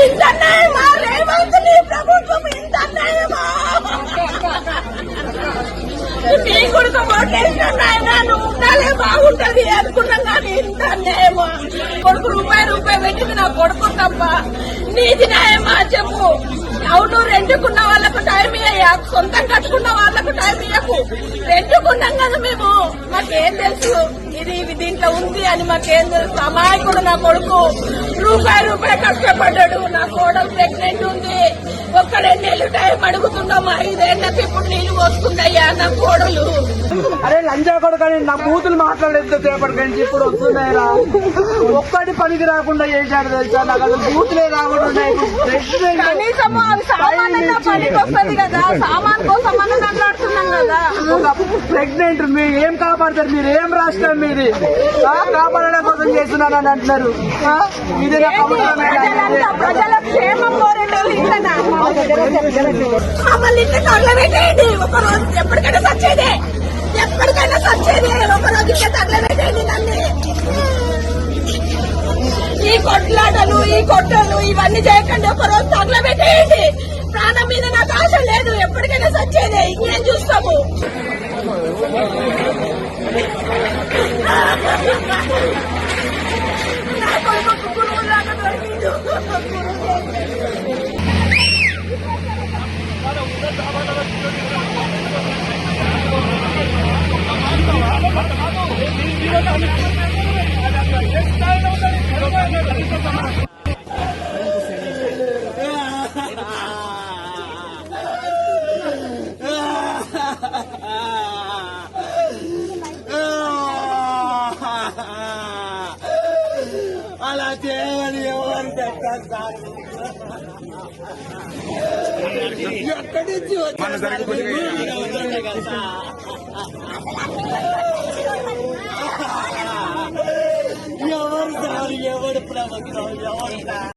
ఇంత అన్యాయమా రేవంత్ నీ ప్రభుత్వం ఇంత అన్యాయమా నీ కొడుకు ఓటేసిన నువ్వు ఉండాలే బాగుంటది అనుకున్నాం కానీ ఇంత అన్యాయమా కొడుకు రూపాయి రూపాయి పెట్టింది నా కొడుకు తప్ప నీది న్యాయమా చెప్పు. అవును రెండుకున్న వాళ్ళకు టైం ఇయ్యా సొంతం కట్టుకున్న వాళ్ళకు టైం ఇయ్యకు. రెండుకున్నాం కదా మేము. మాకేం తెలుసు? దీంట్లో ఉంది అని మాకేం తెలుసు అమాయకుడు నా కొడుకు రూపాయి రూపాయి కష్టపడ్డాడు నా కోడలు ప్రెగ్నెంట్ ఉంది. ఒక్క రెండేళ్ళు టైం అడుగుతున్నాం. ఐదేళ్ళకి ఇప్పుడు నీళ్ళు పోసుకుందయ్యా నా కోడలు. అరే లంజా కొడుకని నా బూతులు మాట్లాడేది పేపర్ నుంచి ఇప్పుడు వస్తున్నాయిరా. ఒక్కటి పనికి రాకుండా చేశాడు తెలుసా? నాకు అసలు బూతులే రాకుండా కనీసం అవి సామాన్యంగా పనికి వస్తుంది కదా. సామాన్ కోసం కదా? ఒక ప్రెగ్నెంట్ మీరు ఏం కాపాడతారు మీరు? ఏం రాష్ట్రం మీది? కాపాడడం కోసం చేస్తున్నానని అంటున్నారు. ఇది ప్రజల క్షేమం మమ్మల్ని ఒక రోజు ఎప్పటికైనా సచ్చేదే. ఎప్పటికైనా సచ్చేదే. ఒక రోజు ఇంకా తగలబెట్టేయండి నన్ను. ఈ కొట్లాటలు ఈ కొట్టలు ఇవన్నీ చేయకండి ఒక రోజు తగలబెట్టేయండి ప్రాణం మీద నాకు ఆశ లేదు ఎప్పటికైనా సచ్చేదే ఇంకేం చూస్తాము నా అలా చేయమని ఎవరు ఎక్కడి నుంచి ఎవరు ఎవరు ప్రభుత్వం ఎవరు